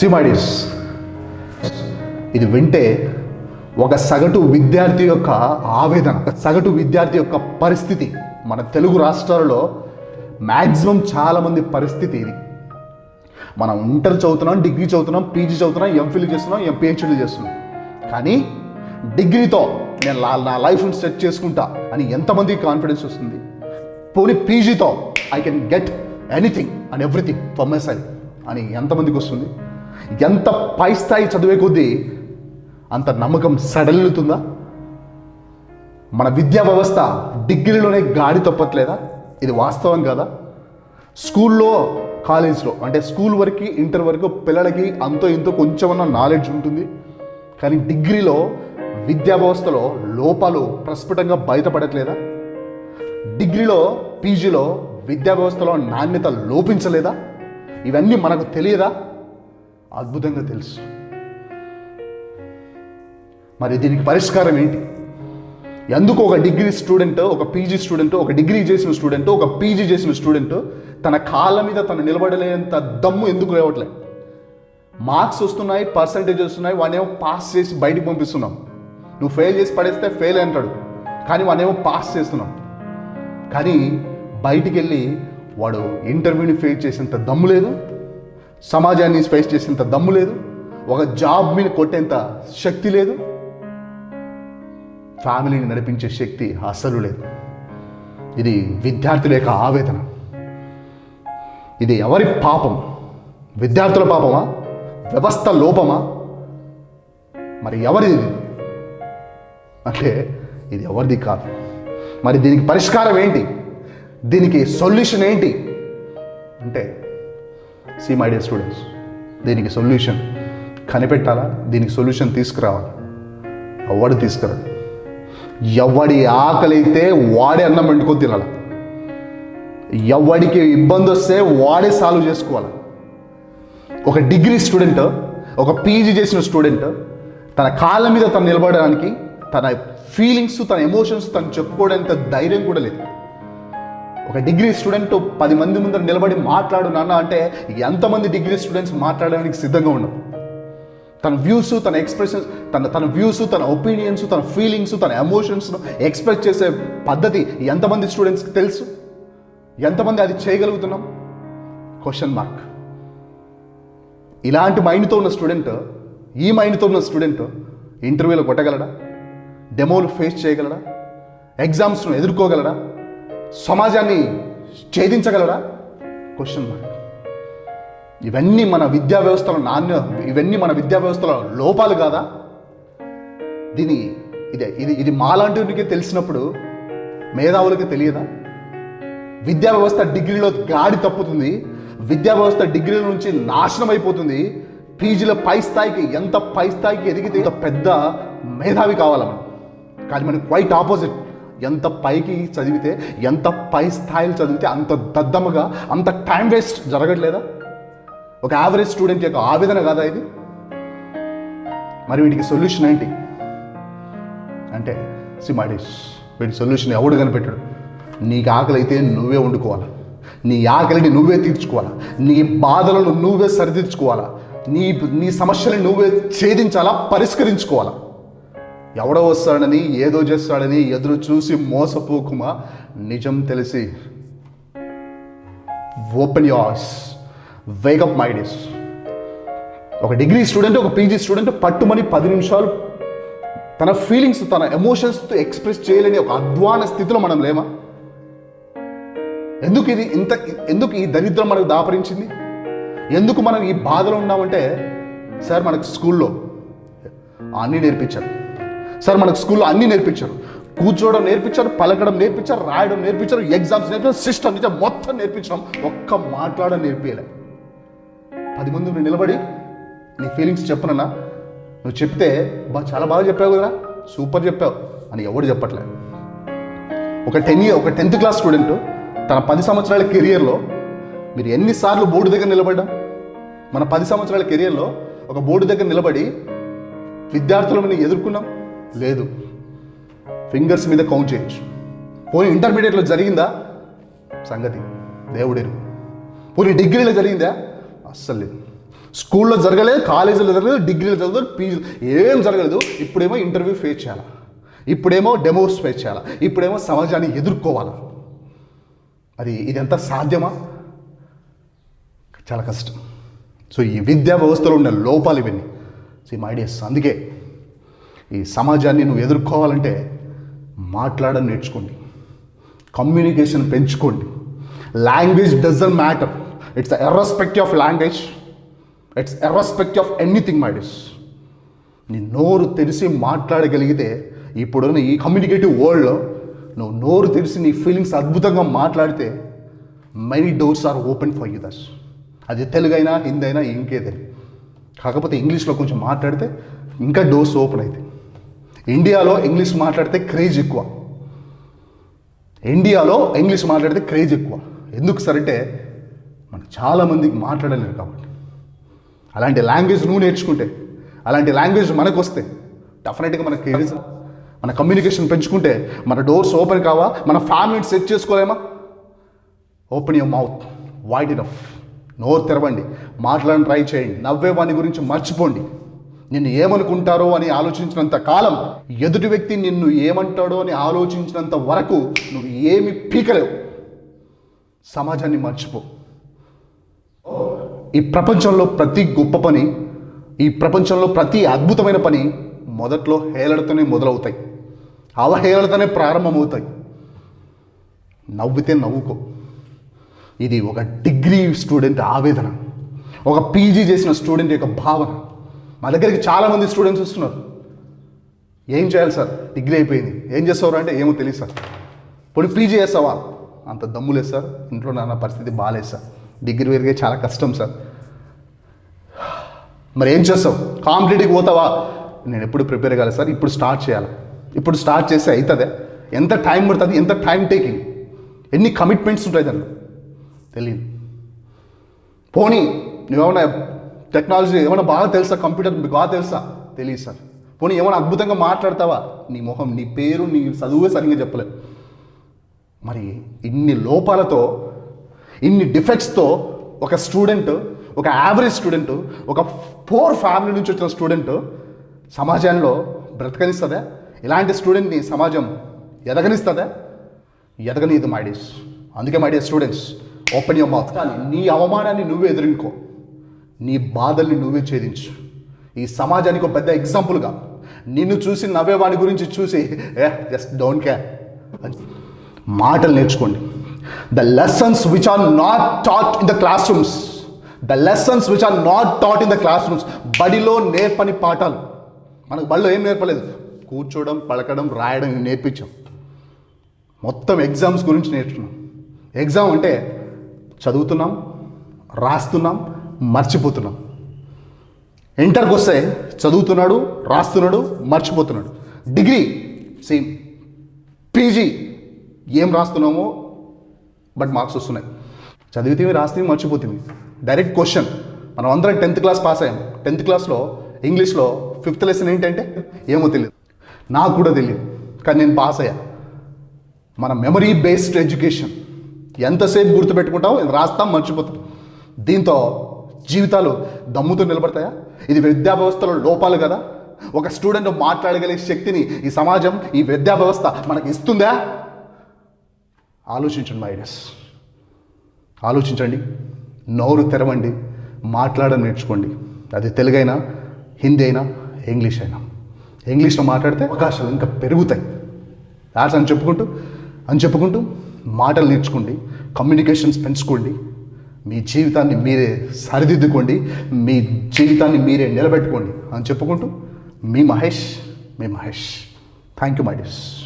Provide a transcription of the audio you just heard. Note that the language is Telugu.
సిమాడిస్ ఇది వింటే ఒక సగటు విద్యార్థి యొక్క ఆవేదన ఒక సగటు విద్యార్థి యొక్క పరిస్థితి మన తెలుగు రాష్ట్రాలలో మ్యాక్సిమం చాలామంది పరిస్థితి ఇది. మనం ఇంటర్ చదువుతున్నాం డిగ్రీ చదువుతున్నాం పీజీ చదువుతున్నాం ఎంఫిల్ చేస్తున్నాం ఎం పిహెచ్డీ చేస్తున్నాం. కానీ డిగ్రీతో నేను నా లైఫ్ని సెట్ చేసుకుంటా అని ఎంతమందికి కాన్ఫిడెన్స్ వస్తుంది? పోనీ పీజీతో I can get anything and everything for my side అని ఎంతమందికి వస్తుంది? ఎంత పై స్థాయి చదివే కొద్దీ అంత నమ్మకం సడలుతుందా మన విద్యా వ్యవస్థ డిగ్రీలోనే గాడి తప్పట్లేదా? ఇది వాస్తవం కదా? స్కూల్లో కాలేజ్లో అంటే స్కూల్ వరకు ఇంటర్ వరకు పిల్లలకి అంతో ఇంతో కొంచెమన్నా నాలెడ్జ్ ఉంటుంది. కానీ డిగ్రీలో విద్యా వ్యవస్థలో లోపాలు ప్రస్ఫుటంగా బయటపడట్లేదా? డిగ్రీలో పీజీలో విద్యా వ్యవస్థలో నాణ్యత లోపించలేదా? ఇవన్నీ మనకు తెలియదా? అద్భుతంగా తెలుసు. మరి దీనికి పరిష్కారం ఏంటి? ఎందుకు ఒక డిగ్రీ స్టూడెంట్ ఒక పీజీ స్టూడెంట్ ఒక డిగ్రీ చేసిన స్టూడెంట్ ఒక పీజీ చేసిన స్టూడెంట్ తన కాళ్ళ మీద తను నిలబడలేనంత దమ్ము ఎందుకు లేవట్లే మార్క్స్ వస్తున్నాయి పర్సంటేజ్ వస్తున్నాయి వానేమో పాస్ చేసి బయటికి పంపిస్తున్నాం. నువ్వు ఫెయిల్ చేసి పడేస్తే ఫెయిల్ అంటాడు. కానీ వానేమో పాస్ చేస్తున్నాం. కానీ బయటికి వెళ్ళి వాడు ఇంటర్వ్యూని ఫెయిల్ చేసేంత దమ్ము లేదు. సమాజాన్ని ఫేస్ చేసేంత దమ్ము లేదు. ఒక జాబ్ మీద కొట్టేంత శక్తి లేదు. ఫ్యామిలీని నడిపించే శక్తి అస్సలు లేదు. ఇది విద్యార్థుల యొక్క ఆవేదన. ఇది ఎవరి పాపం? విద్యార్థుల పాపమా? వ్యవస్థ లోపమా? మరి ఎవరిది అంటే ఇది ఎవరిది కాదు. మరి దీనికి పరిష్కారం ఏంటి? దీనికి సొల్యూషన్ ఏంటి? అంటే సి మై డియర్ స్టూడెంట్స్ దీనికి సొల్యూషన్ కనిపెట్టాలా? దీనికి సొల్యూషన్ తీసుకురావాలి? ఎవడు తీసుకురాడు? ఎవడి ఆకలైతే వాడే అన్నం వండుకొని తినాలి? ఎవడికి ఇబ్బంది వస్తే వాడే సాల్వ్ చేసుకోవాలి? ఒక డిగ్రీ స్టూడెంట్ ఒక పీజీ చేసిన స్టూడెంట్ తన కాళ్ళ మీద తను నిలబడడానికి తన ఫీలింగ్స్ తన ఎమోషన్స్ తను చెప్పుకోవడానికి ధైర్యం కూడా లేదు. ఒక డిగ్రీ స్టూడెంట్ పది మంది ముందర నిలబడి మాట్లాడు నాన్న అంటే ఎంతమంది డిగ్రీ స్టూడెంట్స్ మాట్లాడడానికి సిద్ధంగా ఉండవు తన వ్యూస్ తన ఎక్స్ప్రెషన్స్ తన తన వ్యూస్ తన ఒపీనియన్స్ తన ఫీలింగ్స్ తన ఎమోషన్స్ను ఎక్స్ప్రెస్ చేసే పద్ధతి ఎంతమంది స్టూడెంట్స్కి తెలుసు? ఎంతమంది అది చేయగలుగుతున్నాం? క్వశ్చన్ మార్క్ ఇలాంటి మైండ్తో ఉన్న స్టూడెంట్ ఈ మైండ్తో ఉన్న స్టూడెంట్ ఇంటర్వ్యూలో కొట్టగలడా? డెమోలు ఫేస్ చేయగలడా? ఎగ్జామ్స్ను ఎదుర్కోగలడా? సమాజాన్ని ఛేదించగలరా క్వశ్చన్ మార్క్ ఇవన్నీ మన విద్యా వ్యవస్థలో నాణ్య ఇవన్నీ మన విద్యా వ్యవస్థలో లోపాలు కాదా? దీని ఇదే ఇది ఇది మాలాంటికి తెలిసినప్పుడు మేధావులకి తెలియదా? విద్యా వ్యవస్థ డిగ్రీలో గాడి తప్పుతుంది విద్యా వ్యవస్థ డిగ్రీల నుంచి నాశనం అయిపోతుంది పీజీల పై స్థాయికి ఎంత పై స్థాయికి ఎదిగితే ఇంత పెద్ద మేధావి కావాలి మనం కానీ మనకి క్వైట్ ఆపోజిట్ ఎంత పైకి చదివితే ఎంత పై స్థాయిలు చదివితే అంత దద్దమ్మగా అంత టైం వేస్ట్ జరగట్లేదా? ఒక యావరేజ్ స్టూడెంట్ యొక్క ఆవేదన కాదా ఇది? మరి వీటికి సొల్యూషన్ ఏంటి? అంటే సిమాడిస్ వీటి సొల్యూషన్ ఎవడు కనిపెట్టాడు? నీకు ఆకలి అయితే నువ్వే వండుకోవాలా. నీ ఆకలిని నువ్వే తీర్చుకోవాలా. నీ బాధలను నువ్వే సరిదిద్దుకోవాలా. నీ నీ సమస్యలను నువ్వే ఛేదించాలా పరిష్కరించుకోవాలా. ఎవడో వస్తాడని ఏదో చేస్తాడని ఎదురు చూసి మోసపోకుమా? నిజం తెలిసి. Open as wake up my dears ఒక డిగ్రీ స్టూడెంట్ ఒక పీజీ స్టూడెంట్ పట్టుమని పది నిమిషాలు తన ఫీలింగ్స్ తన ఎమోషన్స్తో ఎక్స్ప్రెస్ చేయలేని ఒక అధ్వాన స్థితిలో మనం లేమా? ఎందుకు ఇది ఇంత ఎందుకు ఈ దరిద్రం మనకు దాపరించింది? ఎందుకు మనం ఈ బాధలో ఉన్నామంటే సార్ మనకు స్కూల్లో అన్నీ నేర్పించారు. సార్ మనకు స్కూల్లో అన్నీ నేర్పించారు. కూర్చోవడం నేర్పించారు పలకడం నేర్పించారు రాయడం నేర్పించారు ఎగ్జామ్స్ నేర్పించారు సిస్టమ్ నేర్పించారు మొత్తం నేర్పించడం ఒక్క మాట్లాడడం నేర్పించలే పది మంది నువ్వు నిలబడి నీ ఫీలింగ్స్ చెప్పనన్నా. నువ్వు చెప్తే బా చాలా బాగా చెప్పావు కదా సూపర్ చెప్పావు అని ఎవడు చెప్పట్లే. ఒక టెన్ ఇయర్ ఒక టెన్త్ క్లాస్ స్టూడెంట్ తన పది సంవత్సరాల కెరియర్లో మీరు ఎన్నిసార్లు బోర్డు దగ్గర నిలబడ్డా? మన పది సంవత్సరాల కెరియర్లో ఒక బోర్డు దగ్గర నిలబడి విద్యార్థులను ఎదుర్కొన్నాం. లేదు. ఫింగర్స్ మీద కౌంట్ చేయొచ్చు. పోనీ ఇంటర్మీడియట్లో జరిగిందా? సంగతి దేవుడేరు పోనీ డిగ్రీలో జరిగిందా? అస్సలు లేదు. స్కూల్లో జరగలేదు కాలేజీలో జరగలేదు డిగ్రీలో జరగలేదు పీజీ ఏం జరగలేదు ఇప్పుడేమో ఇంటర్వ్యూ ఫేస్ చేయాలా. ఇప్పుడేమో డెమోస్ ఫేస్ చేయాలా. ఇప్పుడేమో సమాజాన్ని ఎదుర్కోవాలా. అది ఇదంతా సాధ్యమా? చాలా కష్టం. సో ఈ విద్యా వ్యవస్థలో ఉన్న లోపాలు ఇవన్నీ. సో మై డియర్స్ అందుకే ఈ సమాజాన్ని నువ్వు ఎదుర్కోవాలంటే మాట్లాడడం నేర్చుకోండి. కమ్యూనికేషన్ పెంచుకోండి. Language doesn't matter it's irrespective of language it's irrespective of anything my నీ నోరు తెరిచి మాట్లాడగలిగితే ఇప్పుడున్న ఈ కమ్యూనికేటివ్ వరల్డ్లో నువ్వు నోరు తెరిచి నీ ఫీలింగ్స్ అద్భుతంగా మాట్లాడితే many doors are open for you thus అది తెలుగైనా హిందీ అయినా ఇంకేదే కాకపోతే ఇంగ్లీష్లో కొంచెం మాట్లాడితే ఇంకా డోర్స్ ఓపెన్ అవుతాయి. ఇండియాలో ఇంగ్లీష్ మాట్లాడితే క్రేజ్ ఎక్కువ. ఇండియాలో ఇంగ్లీష్ మాట్లాడితే క్రేజ్ ఎక్కువ. ఎందుకు సార్ అంటే మనం చాలామందికి మాట్లాడలేరు కాబట్టి. అలాంటి లాంగ్వేజ్ నువ్వు నేర్చుకుంటే అలాంటి లాంగ్వేజ్ మనకు వస్తే డెఫినెట్గా మనకి క్రేజ్ మన కమ్యూనికేషన్ పెంచుకుంటే మన డోర్స్ ఓపెన్ కావా మన ఫ్యామిలీని set చేసుకోలేమా? Open your mouth wide enough నోరు తెరవండి. మాట్లాడని ట్రై చేయండి. నవ్వే వాని గురించి మర్చిపోండి. నిన్ను ఏమనుకుంటారో అని ఆలోచించినంత కాలం ఎదుటి వ్యక్తి నిన్ను ఏమంటాడో అని ఆలోచించినంత వరకు నువ్వు ఏమి పీకలేవు. సమాజాన్ని మర్చిపో. ఈ ప్రపంచంలో ప్రతి గొప్ప పని ఈ ప్రపంచంలో ప్రతి అద్భుతమైన పని మొదట్లో హేళడతోనే మొదలవుతాయి. అవహేళతనే ప్రారంభమవుతాయి. నవ్వితే నవ్వుకో. ఇది ఒక డిగ్రీ స్టూడెంట్ ఆవేదన. ఒక పీజీ చేసిన స్టూడెంట్ యొక్క భావన. మా దగ్గరికి చాలామంది స్టూడెంట్స్ వస్తున్నారు. ఏం చేయాలి సార్? డిగ్రీ అయిపోయింది. ఏం చేస్తావు అంటే ఏమో తెలియదు సార్. ఇప్పుడు పీజీ చేస్తావా? అంత దమ్ము లేదు సార్. ఇంట్లో నాన్న పరిస్థితి బాగాలేదు సార్. డిగ్రీ పెరిగే చాలా కష్టం సార్. మరి ఏం చేస్తావు? కాంపిటేటివ్కి పోతావా? నేను ఎప్పుడు ప్రిపేర్ కాలేదు సార్. ఇప్పుడు స్టార్ట్ చేయాలి. ఇప్పుడు స్టార్ట్ చేస్తే అవుతుందే ఎంత టైం పడుతుంది ఎంత టైం టేకింగ్? ఎన్ని కమిట్మెంట్స్ ఉంటాయి దాన్ని తెలియదు పోనీ నువ్వేమన్నా టెక్నాలజీ ఏమైనా బాగా తెలుసా? కంప్యూటర్ మీకు బాగా తెలుసా? తెలియదు సార్. పోనీ ఏమైనా అద్భుతంగా మాట్లాడతావా? నీ మొహం నీ పేరు నీ చదువే సరిగ్గా చెప్పలేదు. మరి ఇన్ని లోపాలతో ఇన్ని డిఫెక్ట్స్తో ఒక స్టూడెంట్ ఒక యావరేజ్ స్టూడెంట్ ఒక పోర్ ఫ్యామిలీ నుంచి వచ్చిన స్టూడెంట్ సమాజంలో బ్రతకనిస్తుందా? ఇలాంటి స్టూడెంట్ని సమాజం ఎదగనిస్తుందా? ఎదగనీదు మాడేస్ అందుకే my students open your mouth కానీ నీ అవమానాన్ని నువ్వే ఎదురుకో. నీ బాధల్ని నువ్వే ఛేదించు. ఈ సమాజానికి ఒక పెద్ద ఎగ్జాంపుల్గా నిన్ను చూసి నవ్వేవాడి గురించి చూసి ఏ జస్ట్ డోంట్ కేర్ మాటలు నేర్చుకోండి. The lessons which are not taught in the classrooms the lessons which are not taught in the classrooms బడిలో నేర్పని పాఠాలు. మనకు బడిలో ఏం నేర్పలేదు? కూర్చోవడం పలకడం రాయడం నేర్పించాం. మొత్తం ఎగ్జామ్స్ గురించి నేర్చుకున్నాం. ఎగ్జామ్ అంటే చదువుతున్నాం రాస్తున్నాం మర్చిపోతున్నాం. ఇంటర్కి వస్తే చదువుతున్నాడు రాస్తున్నాడు మర్చిపోతున్నాడు. Degree same. పీజీ ఏం రాస్తున్నామో బట్ మార్క్స్ వస్తున్నాయి. చదివితేవి రాస్తే మర్చిపోతుంది డైరెక్ట్ క్వశ్చన్. మనం అందరం టెన్త్ క్లాస్ పాస్ అయ్యాం. టెన్త్ క్లాస్లో ఇంగ్లీష్లో ఫిఫ్త్ లెసన్ ఏంటంటే ఏమో తెలియదు నాకు కూడా తెలియదు కానీ నేను పాస్ అయ్యా. మన మెమరీ బేస్డ్ ఎడ్యుకేషన్ ఎంతసేపు గుర్తుపెట్టుకుంటావు రాస్తాం మర్చిపోతాం. దీంతో జీవితాలు దమ్ముతో నిలబడతాయా? ఇది విద్యా వ్యవస్థలో లోపాలు కదా. ఒక స్టూడెంట్ మాట్లాడగలిగే శక్తిని ఈ సమాజం ఈ విద్యా వ్యవస్థ మనకి ఇస్తుందా? ఆలోచించండి మైడస్ ఆలోచించండి. నోరు తెరవండి. మాట్లాడడం నేర్చుకోండి. అది తెలుగైనా హిందీ అయినా ఇంగ్లీష్ అయినా. ఇంగ్లీష్లో మాట్లాడితే అవకాశాలు ఇంకా పెరుగుతాయి. యాడ్స్ అని చెప్పుకుంటూ అని చెప్పుకుంటూ మాటలు నేర్చుకోండి. కమ్యూనికేషన్స్ పెంచుకోండి. మీ జీవితాన్ని మీరే సరిదిద్దుకోండి మీ జీవితాన్ని మీరే నిలబెట్టుకోండి అని చెప్పుకుంటూ మీ మహేష్ మీ Mahesh. Thank you my dis